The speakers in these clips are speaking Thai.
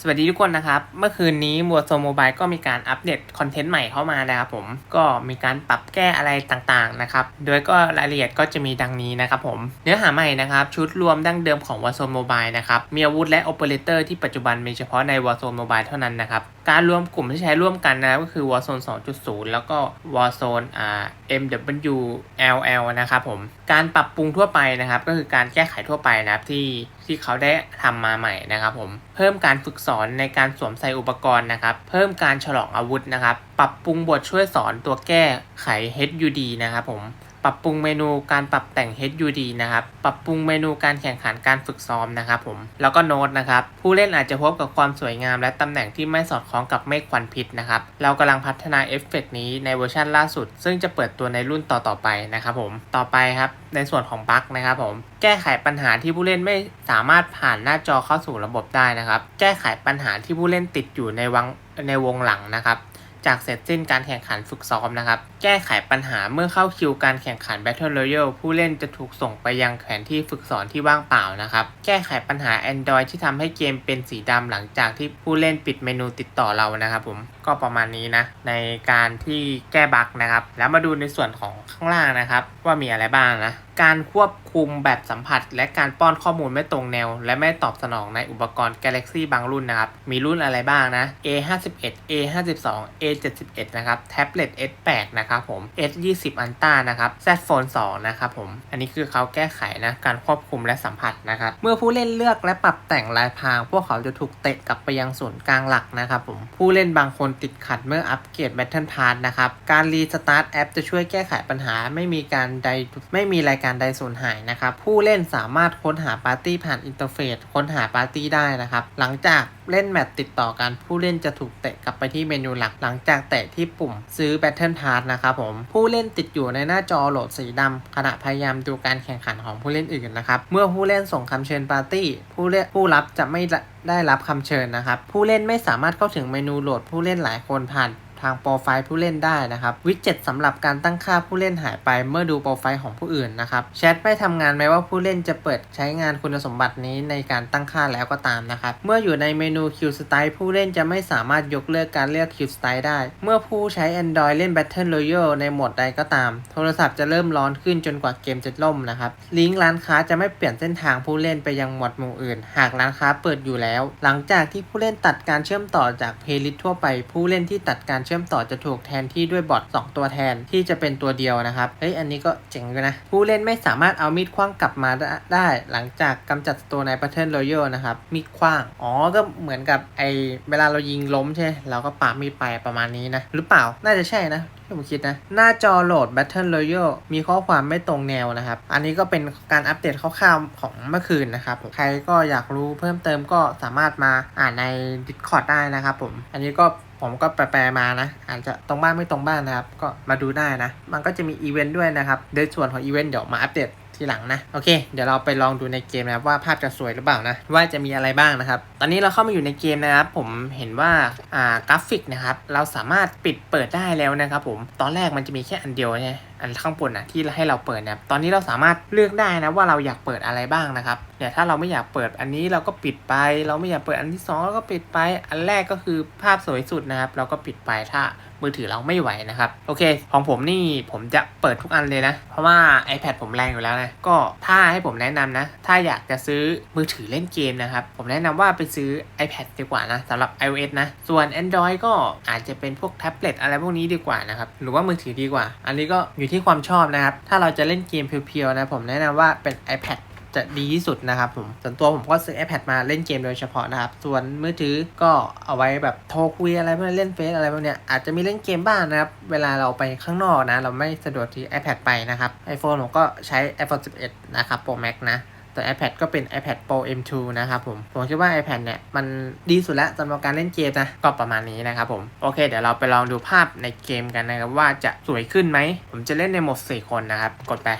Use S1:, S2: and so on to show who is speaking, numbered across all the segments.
S1: สวัสดีทุกคนนะครับ เมื่อคืนนี้มัวโซโมบายก็มีการอัปเดตคอนเทนต์ใหม่เข้ามานะครับผมก็มีการปรับแก้อะไรต่างๆนะครับ โดยก็รายละเอียดก็จะมีดังนี้นะครับผม เนื้อหาใหม่นะครับ ชุดรวมดั้งเดิมของวัวโซโมบายนะครับ มีอาวุธและโอเปอเรเตอร์ที่ปัจจุบันมีเฉพาะในวัวโซโมบายเท่านั้นนะครับ การรวมกลุ่มที่ใช้ร่วมกันนะก็คือ Warzone 2.0 แล้วก็ Warzone อ่า MWLL นะครับผม การปรับปรุงทั่วไปนะครับ ก็คือการแก้ไขทั่วไปนะครับที่ที่เขาได้ทำมาใหม่นะครับผม เพิ่มการฝึกสอนในการสวมใส่อุปกรณ์นะครับ เพิ่มการฉลองอาวุธนะครับ ปรับปรุงบทช่วยสอนตัวแก้ไข HUD นะครับผม ปรับปรุงเมนูการปรับแต่ง HUD นะครับ ปรับปรุงเมนูการแข่งขันการฝึกซ้อมนะครับผม แล้วก็โน้ตนะครับ ผู้เล่นอาจจะพบกับความสวยงามและตำแหน่งที่ไม่สอดคล้องกับเมฆควันพิษนะครับ เรากำลังพัฒนาเอฟเฟกต์นี้ในเวอร์ชันล่าสุด ซึ่งจะเปิดตัวในรุ่นต่อๆไปนะครับผม ต่อไปครับ ในส่วนของบั๊กนะครับผม แก้ไขปัญหาที่ผู้เล่นไม่สามารถผ่านหน้าจอเข้าสู่ระบบได้นะครับ แก้ไขปัญหาที่ผู้เล่นติดอยู่ในวังในวงหลังนะครับ จากเสร็จสิ้นการแข่งขันฝึกซ้อมนะครับ แก้ไขปัญหาเมื่อเข้าคิวการแข่งขัน Battle Royale ผู้เล่นจะถูกส่งไปยังแผนที่ฝึกสอนที่ว่างเปล่านะครับ แก้ไขปัญหา Android ที่ทำให้เกมเป็นสีดำหลังจากที่ผู้เล่นปิดเมนูติดต่อเรานะครับผม ก็ประมาณนี้นะ ในการที่แก้บั๊กนะครับ แล้วมาดูในส่วนของข้างล่างนะครับ ว่ามีอะไรบ้างนะ การควบคุมแบบสัมผัส และการป้อนข้อมูลไม่ตรงแนว และไม่ตอบสนองในอุปกรณ์ Galaxy บางรุ่นนะครับ มีรุ่นอะไรบ้างนะ A51 A52 A71 นะครับแท็บเล็ต S8 นะครับผม S20 Ultra นะครับ Z Fold 2 นะครับผม อันนี้คือเขาแก้ไขนะ การควบคุมและสัมผัสนะครับ เมื่อผู้เล่นเลือกและปรับแต่งลายพราง พวกเขาจะถูกเตะกลับไปยังศูนย์กลางหลักนะครับผม ผู้เล่นบางคนติดขัดเมื่ออัปเกรด Battle Pass นะครับ การรีสตาร์ทแอปจะช่วยแก้ไขปัญหา ไม่มีการใดไม่มีรายการใดสูญหายนะครับ ผู้เล่นสามารถค้นหาปาร์ตี้ผ่านอินเทอร์เฟซค้นหาปาร์ตี้ได้นะครับ หลังจากเล่นแมตช์ติดต่อกัน ผู้เล่นจะถูกเตะกลับไปที่เมนูหลัก หลังจากแตะที่ปุ่มซื้อ Battle Pass นะครับผม ผู้เล่นติดอยู่ในหน้าจอโหลดสีดำขณะพยายามดูการแข่งขันของผู้เล่นอื่นนะครับ เมื่อผู้เล่นส่งคำเชิญปาร์ตี้ ผู้เล่นผู้รับจะไม่ ได้รับคำเชิญนะครับ ผู้เล่นไม่สามารถเข้าถึงเมนูโหลดผู้เล่นหลายคนผ่าน ทางโปรไฟล์ผู้เล่นได้นะครับ วิดเจ็ตสำหรับการตั้งค่าผู้เล่นหายไปเมื่อดูโปรไฟล์ของผู้อื่นนะครับ แชทไม่ทำงานแม้ว่าผู้เล่นจะเปิดใช้งานคุณสมบัตินี้ในการตั้งค่าแล้วก็ตามนะครับ เมื่ออยู่ในเมนู Q Style ผู้เล่นจะไม่สามารถยกเลิกการเลือก Q Style ได้ เมื่อผู้ใช้ Android เล่น Battle Royale ในโหมดใดก็ตาม โทรศัพท์จะเริ่มร้อนขึ้นจนกว่าเกมจะล่มนะครับ ลิงก์ร้านค้าจะไม่เปลี่ยนเส้นทางผู้เล่นไปยังหมวดหมู่อื่น หากร้านค้าเปิดอยู่แล้ว หลังจากที่ผู้เล่นตัดการเชื่อมต่อจากเพลย์ลิสต์ทั่วไป ผู้เล่นที่ตัดการเชื่อมต่อจะถูกแทนที่ด้วยบอท2ตัวแทนที่จะเป็นตัวเดียวนะครับเฮ้ยอันนี้ก็เจ๋งเลยนะ ผู้เล่นไม่สามารถเอามีดคว้างกลับมาได้ หลังจากกำจัดศัตรูใน Battle Royale นะครับมีดคว้าง อ๋อก็เหมือนกับไอเวลาเรายิงล้มใช่เราก็ปามีดไปประมาณนี้นะ หรือเปล่าน่าจะใช่นะที่ผมคิดนะ หน้าจอโหลด Battle Royale มีข้อความไม่ตรงแนวนะครับ อันนี้ก็เป็นการอัปเดตคร่าวๆของเมื่อคืนนะครับ ใครก็อยากรู้เพิ่มเติมก็สามารถมาอ่านใน Discord ได้นะครับผม อันนี้ก็ ผมก็แปลมานะ อาจจะตรงบ้านไม่ตรงบ้านนะครับ ก็มาดูได้นะ มันก็จะมีอีเวนต์ด้วยนะครับโดยส่วนของอีเวนต์เดี๋ยวมาอัปเดต ทีหลังนะ โอเค เดี๋ยวเราไปลองดูในเกมนะครับว่าภาพจะสวยหรือเปล่านะ ว่าจะมีอะไรบ้างนะครับ ตอนนี้เราเข้ามาอยู่ในเกมนะครับ ผมเห็นว่าอ่ากราฟิกนะครับ เราสามารถปิดเปิดได้แล้วนะครับผม ตอนแรกมันจะมีแค่อันเดียวใช่ไหมอันข้างบนนะที่ให้เราเปิดนะครับ ตอนนี้เราสามารถเลือกได้นะว่าเราอยากเปิดอะไรบ้างนะครับเดี๋ยวถ้าเราไม่อยากเปิดอันนี้เราก็ปิดไป เราไม่อยากเปิดอันที่สองเราก็ปิดไป อันแรกก็คือภาพสวยสุดนะครับ เราก็ปิดไปถ้า มือถือเราไม่ไหวนะครับ โอเค ของผมนี่ผมจะเปิดทุกอันเลยนะ เพราะว่า iPad ผมแรงอยู่แล้วนะ ก็ถ้าให้ผมแนะนำนะ ถ้าอยากจะซื้อมือถือเล่นเกมนะครับ ผมแนะนำว่าไปซื้อ iPad ดีกว่านะสำหรับ iOS นะ ส่วน Android ก็อาจจะเป็นพวกแท็บเล็ตอะไรพวกนี้ดีกว่านะครับ หรือว่ามือถือดีกว่า อันนี้ก็อยู่ที่ความชอบนะครับ ถ้าเราจะเล่นเกมเพียวๆนะ ผมแนะนำว่าเป็น iPad จะดีที่สุดนะครับผม ส่วนตัวผมก็ซื้อ iPad มาเล่นเกมโดยเฉพาะนะครับ ส่วนมือถือก็เอาไว้แบบโทรคุยอะไรพวกนี้เล่นเฟซอะไรพวกเนี้ยอาจจะมีเล่นเกมบ้างนะครับ เวลาเราไปข้างนอกนะ เราไม่สะดวกที่ iPad ไปนะครับ iPhone ผมก็ใช้ iPhone 11 นะครับ Pro Max นะแต่ iPad ก็เป็น iPad Pro M2 นะครับผม ผมคิดว่า iPad เนี่ย มันดีสุดแล้วสำหรับการเล่นเกมนะ ก็ประมาณนี้นะครับผม โอเค เดี๋ยวเราไปลองดูภาพในเกมกันนะครับ ว่าจะสวยขึ้นไหม ผมจะเล่นในโหมด 4 คนนะครับ กดไป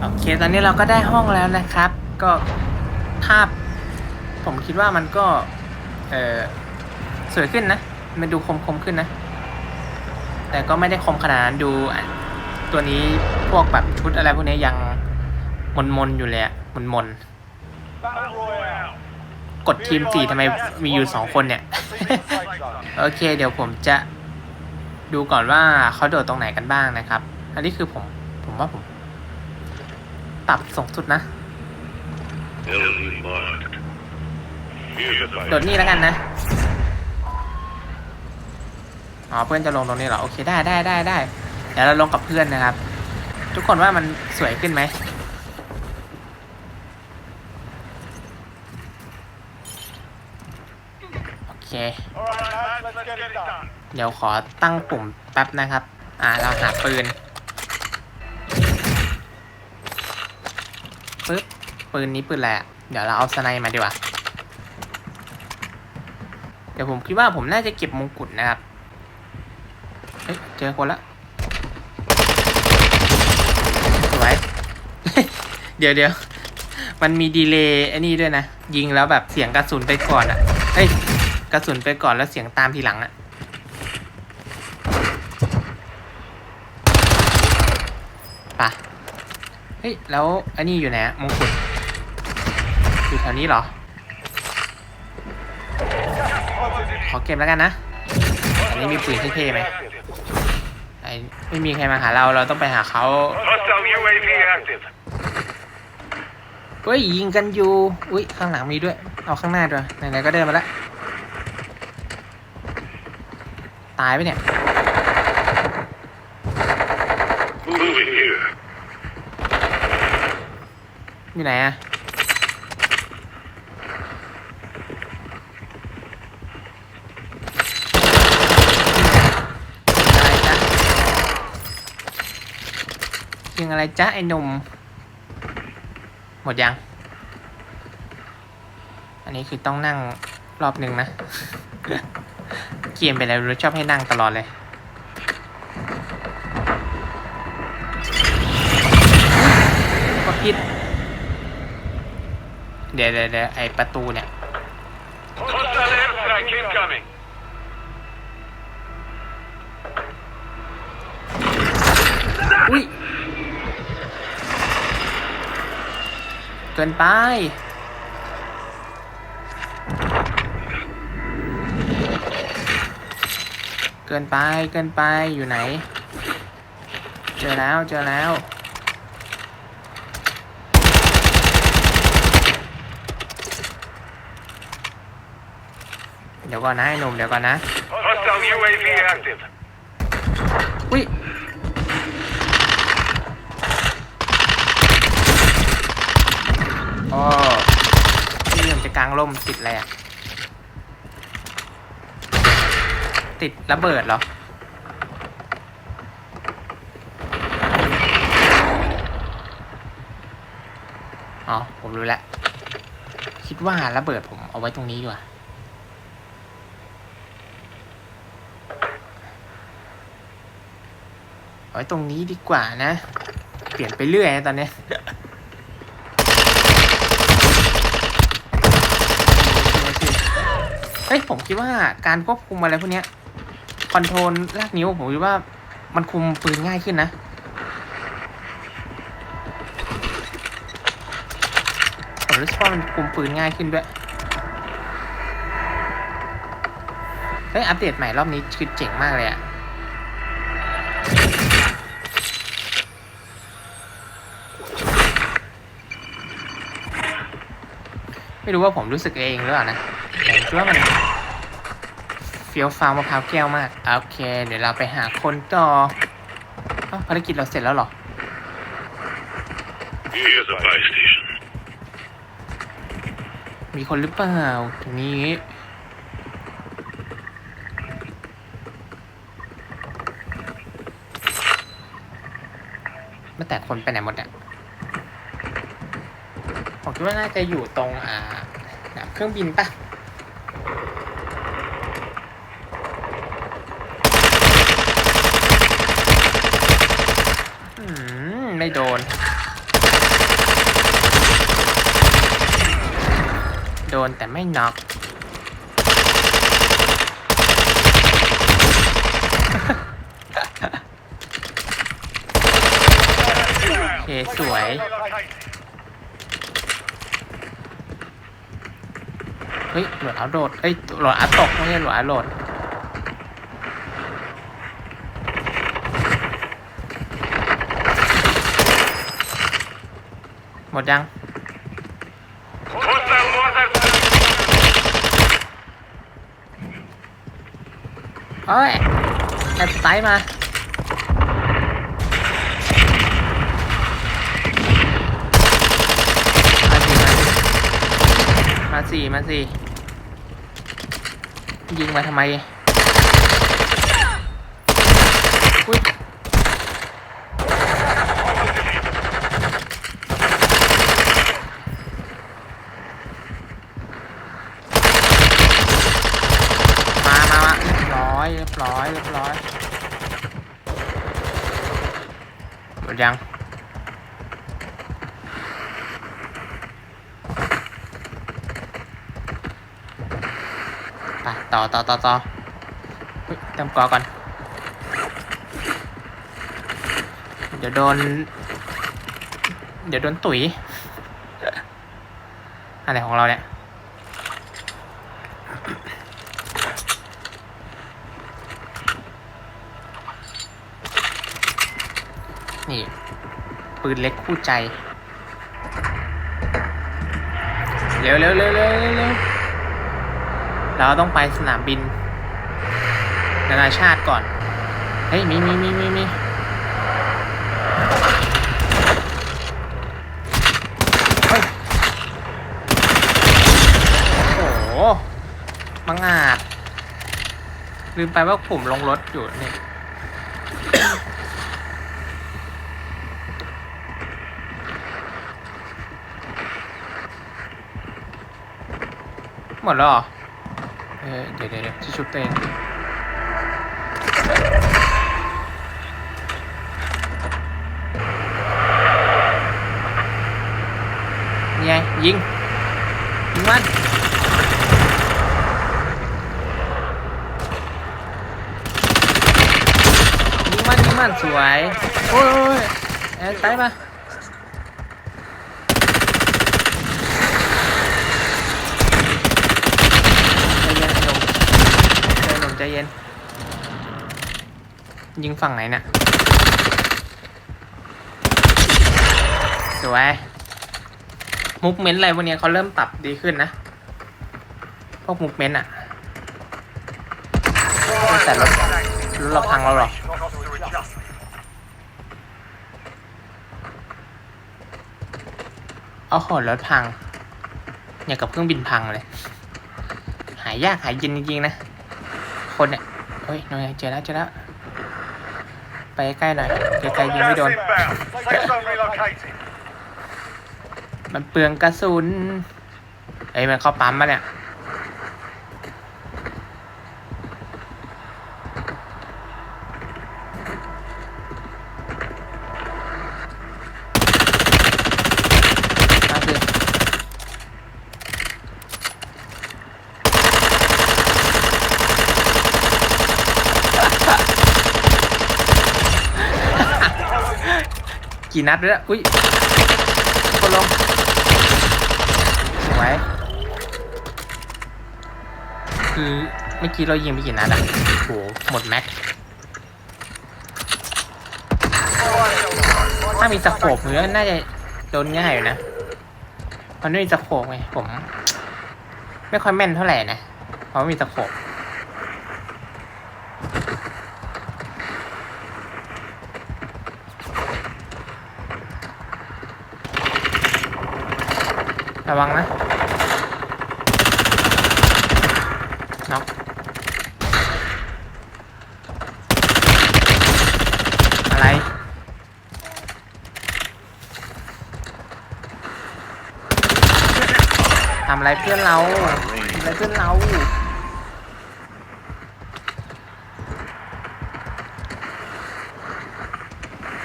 S1: โอ เคตอนนี้เราก็ได้ห้องแล้วนะครับ ก็ภาพผมคิดว่ามันก็ เออสวยขึ้นนะ มันดูคมคมขึ้นนะ แต่ก็ไม่ได้คมขนาดนั้นดูตัวนี้พวกแบบชุดอะไรพวกนี้ยังมนๆอยู่เลยอะมันมนกดทีมสี่ทำไมมีอยู่สองคนเนี่ย โอเค เดี๋ยวผมจะดูก่อนว่าเขาโดดตรงไหนกันบ้างนะครับ อันนี้คือผม ผมว่าผม ปรับสูงสุดนะ
S2: Enemy marked. Here's a
S1: โดดนี่แล้วกันนะ อ๋อเพื่อนจะลงตรงนี้เหรอ โอเคได้ได้ได้ได้เดี๋ยวเราลงกับเพื่อนนะครับ ทุกคนว่ามันสวยขึ้นไหมโอเค
S3: All right, lads, let's get it done.
S1: เดี๋ยวขอตั้งปุ่มแป๊บนะครับ อ่าเราหาปืน ปึ๊บปืนนี้ปืนอะไรอะเดี๋ยวเราเอาสไนมาดีกว่า เดี๋ยวผมคิดว่าผมน่าจะเก็บมงกุฎนะครับ เฮ้ยเจอคนละสวยเดี๋ยวเดี๋ยวมันมีดีเลย์ไอ้นี่ด้วยนะ ยิงแล้วแบบเสียงกระสุนไปก่อนอะเฮ้ยกระสุนไปก่อนแล้วเสียงตามทีหลังอะเฮ้ย แล้วอันนี้อยู่ไหนมงกุฎอยู่แถวนี้เหรอ ขอเก็บแล้วกันนะ อันนี้มีปืนเท่ๆไหมไอ้ไม่มีใครมาหาเรา เราต้องไปหาเขาเฮ้ยยิงกันอยู่ อุ้ยข้างหลังมีด้วย เอาข้างหน้าด้วยไหนๆก็เดินมาแล้ว ตายไปเนี่ย
S2: Moving here.
S1: อยู่ไหนอะยิงอะไรจ๊ะไอ้หนุ่ม หมดยัง อันนี้คือต้องนั่งรอบหนึ่งนะ เกมไปแล้วรู้ชอบให้นั่งตลอดเลย ก็คิด เดี๋ยวเดี๋ยวเดี๋ยวไอประตูเนี่ย
S2: Hostile airstrike incoming.
S1: อุ้ยเกินไป เกินไปเกินไปอยู่ไหน เจอแล้วเจอแล้ว เดี๋ยวก่อนนะไอ้หนุ่มเดี๋ยวก่อนนะ
S2: Hostile UAV active.
S1: อุ้ยโอ้ที่มันจะกลางร่มติดอะไรอะติดระเบิดเหรอ อ๋อ ผมรู้แล้ว คิดว่าระเบิดผมเอาไว้ตรงนี้ดีกว่า เอา ไว้ตรงนี้ดีกว่านะ เปลี่ยนไปเรื่อยนะตอนนี้เฮ้ยผมคิดว่าการควบคุมอะไรพวกนี้คอนโทรลลากนิ้วผมคิดว่ามันคุมปืนง่ายขึ้นนะ ผมรู้สึกว่ามันคุมปืนง่ายขึ้นด้วย เฮ้ยอัปเดตใหม่รอบนี้คือเจ๋งมากเลยอะ ไม่รู้ว่าผมรู้สึกเองหรือเปล่านะแต่ผมคิดว่ามันเฟี้ยวฟ้าวมะพร้าวแก้วมาก โอเค เดี๋ยวเราไปหาคนต่อเอ้าภารกิจเราเสร็จแล้วเหรอ
S2: Here's a buy station.
S1: มีคนหรือเปล่าตรงนี้ ไม่แต่คนไปไหนหมดเนี่ยผมคิดว่าน่าจะอยู่ตรงอ่าสนาม เครื่องบินปะอืมไม่โดน โดนแต่ไม่น็อกโอเค สวย ฮ้ยโหลดอัพโหลดเอ้ยโหลดอัพตกไม่ใช่โหลดอัพโหลดหมดยังเอ้ยแอบสไตล์มามาสิมาสิมาสิ ยิงมาทำไมอุ้ยมามามาเรียบร้อยเรียบร้อยเรียบร้อยหมดยัง ต่อต่อต่อต่อเติมกอก่อน เดี๋ยวโดน เดี๋ยวโดนตุ๋ยอะไรของเราเนี่ยนี่ ปืนเล็กคู่ใจ เร็วเร็วเร็วเร็วเร็ว เราต้องไปสนามบิน นานาชาติก่อน เฮ้ย มีมีมีมีมีโอ้โหมังอาจ ลืมไปว่าผมลงรถอยู่นี่หมดแล้ว เหรอเออเดี๋ยวเดี๋ยวเดี๋ยวที่ชุบตัวเองนี่ไงยิงยิงมันยิงมันยิงมันสวย โอ้ยโอ้ยเอ้ยตายมาใจเย็นไอ้หนุ่มใจเย็น ยิงฝั่งไหนเนี่ยสวย มุกเมนต์อะไรวกเนี้ยเขาเริ่มปรับดีขึ้นนะ พวกมุกเมนต์อะแต่รถรถเราพังแล้วเหรอเอาขอดรถพังอย่างกับเครื่องบินพังเลย หายยากหายเย็นจริงๆนะ คนเนี่ยเฮ้ยน้อยเจอแล้วเจอแล้ว ไปใกล้หน่อยไกลๆยิงไม่โดน
S3: inbound. Safe zone relocated.
S1: มันเปลืองกระสุนเอ้ยมันเข้าปั๊มมาเนี่ย กี่นัดแล้วอุ้ยคนลงสวยคือเมื่อกี้เรายิงไปกี่นัดอะโหหมดแม็กถ้ามีสโคปเนื้อน่าจะโดนง่ายอยู่นะมันไม่มีสโคปไงผม ไม่ค่อยแม่นเท่าไหร่นะเพราะมีสโคป ระวังนะน็อกอะไรทำอะไรเพื่อนเราทำอะไรเพื่อนเรา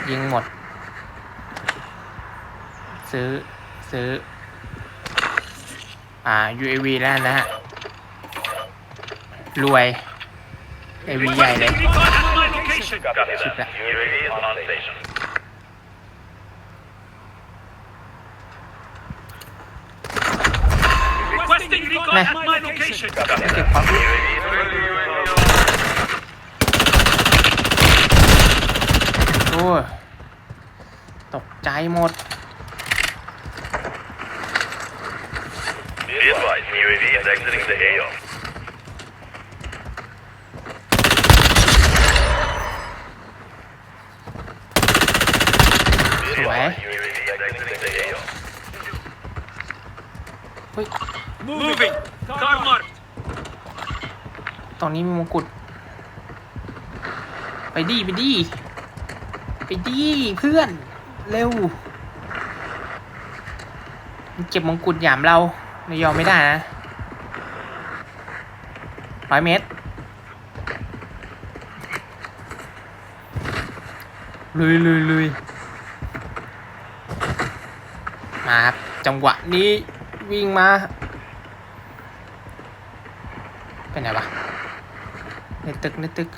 S1: ยิงหมด ซื้อ ซื้อ อ่า UAV แล้วนะฮะ รวย AV ใหญ่เลย ชิบละ
S2: UAV is on station.
S4: Requesting Requesting recon
S1: Nah.
S4: at my location.
S1: เก็บของ
S2: Friendly UAV online.
S1: โอ้ยตกใจหมด
S2: UAV is exiting the AO.
S1: สวย
S2: UAV is exiting the AO.
S1: เฮ้ย
S4: Moving. Car marked.
S1: ตรงนี้มีมงกุฎ ไปดีไปดี ไปดีเพื่อน เร็วมันเก็บมงกุฎหยามเรา เรายอมไม่ได้นะร้อยเมตรลุยลุยลุยมาครับ จังหวะนี้วิ่งมา เป็นไงวะในตึกในตึก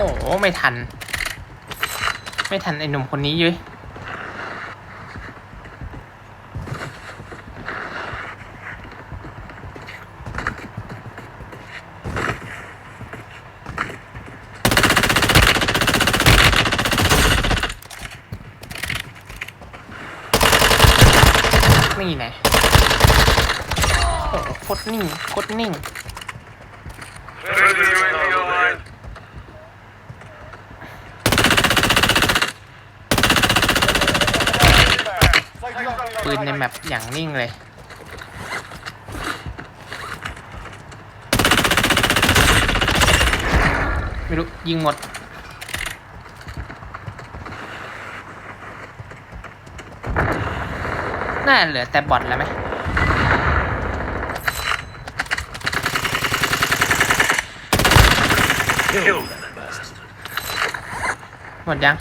S1: โอ้โหไม่ทัน ไม่ทันไอ้หนุ่มคนนี้เย้ยนี่ไงโอ้โคตรนิ่งโคตรนิ่ง
S2: Friendly UAV online.
S1: ปืนในแมปอย่างนิ่งเลย ไม่รู้ ยิงหมด น่าเหลือแต่บอทแล้วไหม
S2: Kill.
S1: หมดยัง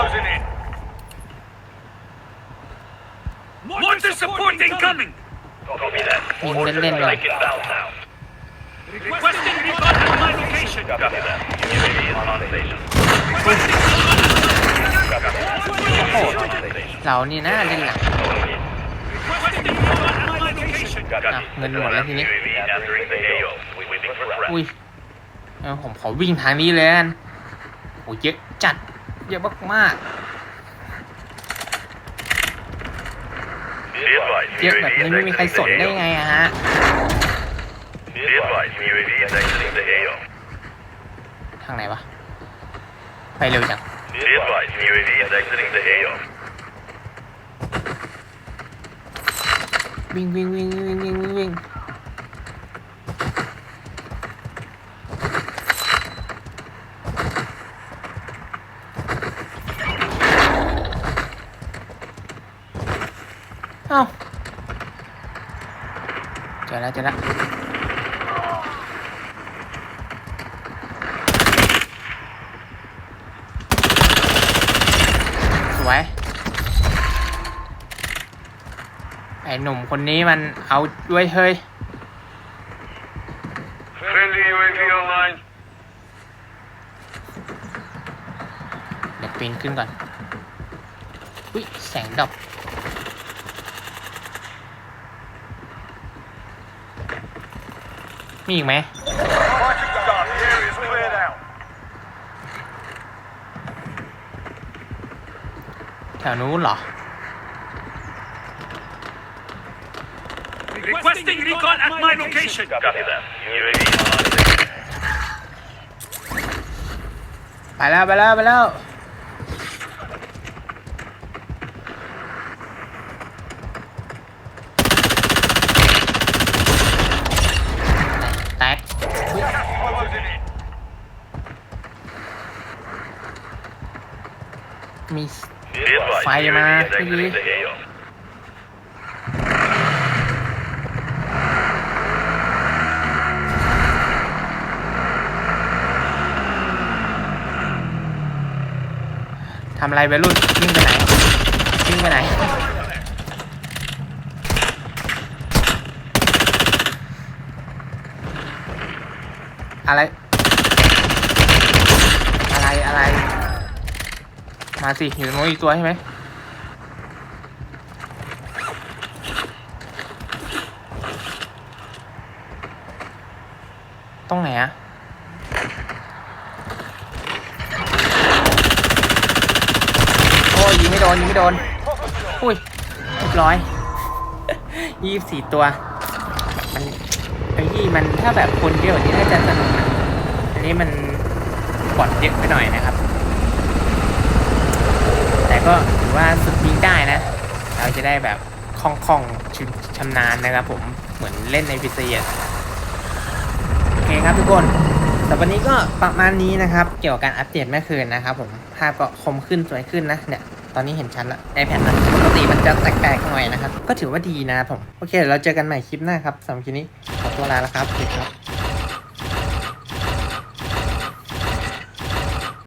S2: Closing in.
S4: Mortar support incoming.
S2: Copy that.
S1: ยิงเล่นๆเลย
S2: โอ้โห
S1: เรานี่น่าเล่นหลังะเงินหมดแล้วทีนี้ อุ้ยผมขอวิ่งทางนี้เลยอันโอ้ยเยอะจัด เยอะมากๆ เรียกแบบนี้ไม่มีใครสนได้ไงฮะ ทางไหนวะ ไปเร็วจังวิ่งวิ่งวิ่งวิ่งวิ่งวิ่งวิ่งเอ้าเจอแล้วเจอแล้วสวย ไอ้หนุ่มคนนี้มันเอาด้วยเฮ้ย
S2: Friendly UAV online.
S1: เดี๋ยวปีนขึ้นก่อน อุ้ย แสงดับ มีอีกไหม
S3: Fighting done. The area's cleared out.
S1: แถวนู้นเหรอ
S4: Requesting recon at my location.
S2: Copy that. UAV on station.
S1: ไปแล้วไปแล้วไปแล้ว แตกอุ๊ย
S3: Closing in.
S1: มี
S2: Be advised,
S1: Fire
S2: UAV is
S1: man.
S2: exiting the AO.
S1: ทำอะไรไปรุ่นวิ่งไปไหนวิ่งไปไหน อะไร อะไรมาสิอยู่ตรงโน้นอีกตัวใช่ไหม ตรงไหนอะโอ้ยยิงไม่โดนยิงไม่โดน อุ้ยเรียบร้อย ยี่สิบสี่ตัว มันไอ้ยี่มันถ้าแบบคนเยอะกว่านี้น่าจะสนุกนะอันนี้มันบอดเยอะไปหน่อยนะครับ แต่ก็ถือว่าสุดยิงได้นะ เราจะได้แบบคล่องๆชิชำนาญนะครับผมเหมือนเล่นในพีซีอะโอเคครับทุกคนแต่วันนี้ก็ประมาณนี้นะครับ เกี่ยวกับการอัปเดตเมื่อคืนนะครับผมภาพก็คมขึ้นสวยขึ้นนะเนี่ย ตอนนี้เห็นชัดละไอแพดนะปกติมันจะแตกๆหน่อยนะครับ ก็ถือว่าดีนะผม โอเคเดี๋ยวเราเจอกันใหม่คลิปหน้าครับสำหรับคลิปนี้ขอตัวลาแล้วครับสวัสดีครับ